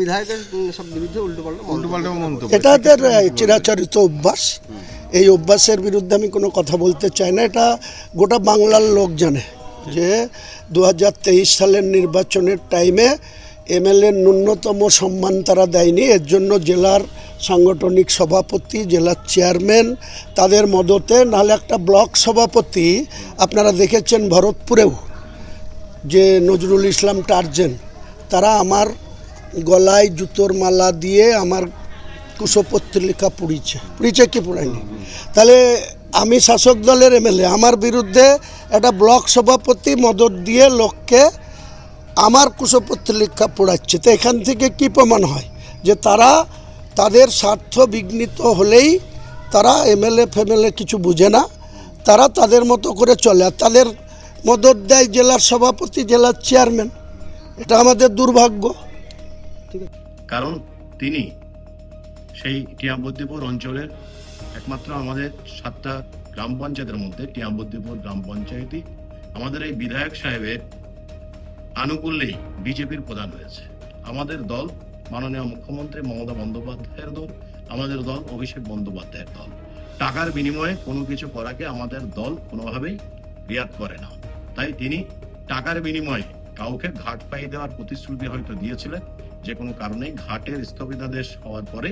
বিধায়কের সব বিরুদ্ধে উল্টো পাল্টা মন্তব্য এটা এদের চিরাচরিত অভ্যাস। এই অভ্যাসের বিরুদ্ধে আমি কোনো কথা বলতে চাই না। এটা গোটা বাংলার লোক জানে যে দু হাজার তেইশ সালের নির্বাচনের টাইমে এমএলএ ন্যূনতম সম্মান তারা দেয়নি। এর জন্য জেলার সাংগঠনিক সভাপতি জেলার চেয়ারম্যান তাদের মদতে নাহলে একটা ব্লক সভাপতি আপনারা দেখেছেন ভরতপুরেও যে নজরুল ইসলাম টার্জেন তারা আমার গলায় জুতোর মালা দিয়ে আমার কুশপত্রিকা পুড়িছে। পুড়িছে কি পুড়ায়নি? তাহলে আমি শাসক দলের এমএলএ, আমার বিরুদ্ধে একটা ব্লক সভাপতি মদত দিয়ে লোককে আমার কুশপত্রিকা পোড়াচ্ছে। তো এখান থেকে কি প্রমাণ হয়? যে তারা তাদের স্বার্থ বিঘ্নিত হলেই তারা এমএলএ ফেমএলএ কিছু বুঝে না। তারা তাদের মতো করে চলে। আর তাদের মদত দেয় জেলার সভাপতি, জেলার চেয়ারম্যান। এটা আমাদের দুর্ভাগ্য। কারণ তিনি সেই টিয়াবদ্দীপুর অঞ্চলের একমাত্র আমাদের সাতটা গ্রাম পঞ্চায়েতের মধ্যে টিয়াবদ্দীপুর গ্রাম পঞ্চায়েতই আমাদের এই বিধায়ক সাহেবের আনুকূল্যেই বিজেপির প্রধান হয়েছে। আমাদের দল, মাননীয় মুখ্যমন্ত্রী মমতা বন্দ্যোপাধ্যায়ের দল, আমাদের দল অভিষেক বন্দ্যোপাধ্যায়ের দল। টাকার বিনিময়ে কোনো কিছু করাকে আমাদের দল কোনোভাবেই রিয়াদ করে না। তাই তিনি টাকার বিনিময়ে কাউকে ঘাট পাই দেওয়ার প্রতিশ্রুতি হয়তো দিয়েছিলেন, যে কোনো কারণে ঘাটের স্থগিতাদেশ হওয়ার পরে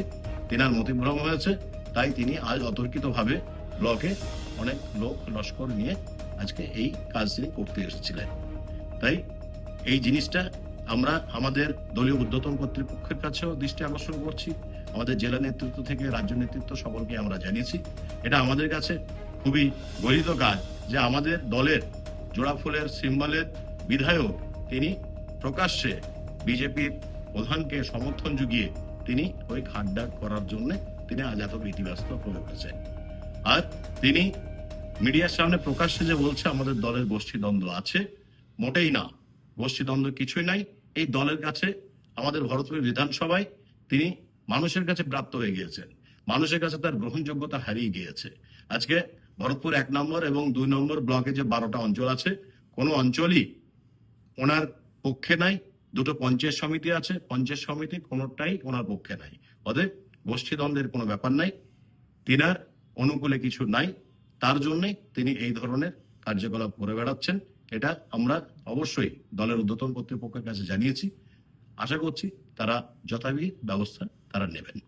তেনার মতিভ্রম হয়েছে। তাই তিনি আজ অতর্কিতভাবে ব্লকে অনেক লোক লস্কর নিয়ে আজকে এই কাজ তিনি করতে এসেছিলেন। তাই এই জিনিসটা আমরা আমাদের দলীয় উদ্যতন কর্তৃপক্ষের কাছেও দৃষ্টি আকর্ষণ করছি। আমাদের জেলা নেতৃত্ব থেকে রাজ্য নেতৃত্ব সকলকে আমরা জানিয়েছি। এটা আমাদের কাছে খুবই গরিত কাজ যে আমাদের দলের জোড়াফুলের সিম্বলের বিধায়ক তিনি প্রকাশ্যে বিজেপির প্রধানকে সমর্থন জুগিয়ে তিনি ওই খাড্ডা করার জন্য তিনি আজ এত ভীতিগ্রস্ত হয়ে উঠেছেন। আর তিনি মিডিয়ার সামনে প্রকাশ্যে যে বলছে, আমাদের দলের গোষ্ঠী দ্বন্দ্ব আছে, মোটেই না। গোষ্ঠী দ্বন্দ্ব কিছুই নাই। এই দলের কাছে, আমাদের ভারতীয় বিধানসভায় তিনি মানুষের কাছে প্রাপ্ত হয়ে গিয়েছেন। মানুষের কাছে তার গ্রহণযোগ্যতা হারিয়ে গিয়েছে। আজকে ভরতপুর এক নম্বর এবং দুই নম্বর ব্লকে যে বারোটা অঞ্চল আছে, কোনো অঞ্চলই ওনার পক্ষে নাই, দুটো পঞ্চায়েত সমিতি আছে, পঞ্চায়েত সমিতি কোনোটাই ওনার পক্ষে নাই। অতএব গোষ্ঠীদ্বন্দ্বের কোনো ব্যাপার নাই, তিনার অনুকূলে কিছু নাই, তার জন্যই তিনি এই ধরনের কার্যকলাপ করে বেড়াচ্ছেন, এটা আমরা অবশ্যই দলের উদ্যতন কর্তৃপক্ষের কাছে জানিয়েছি। আশা করছি তারা যথাবিহিত ব্যবস্থা তারা নেবেন।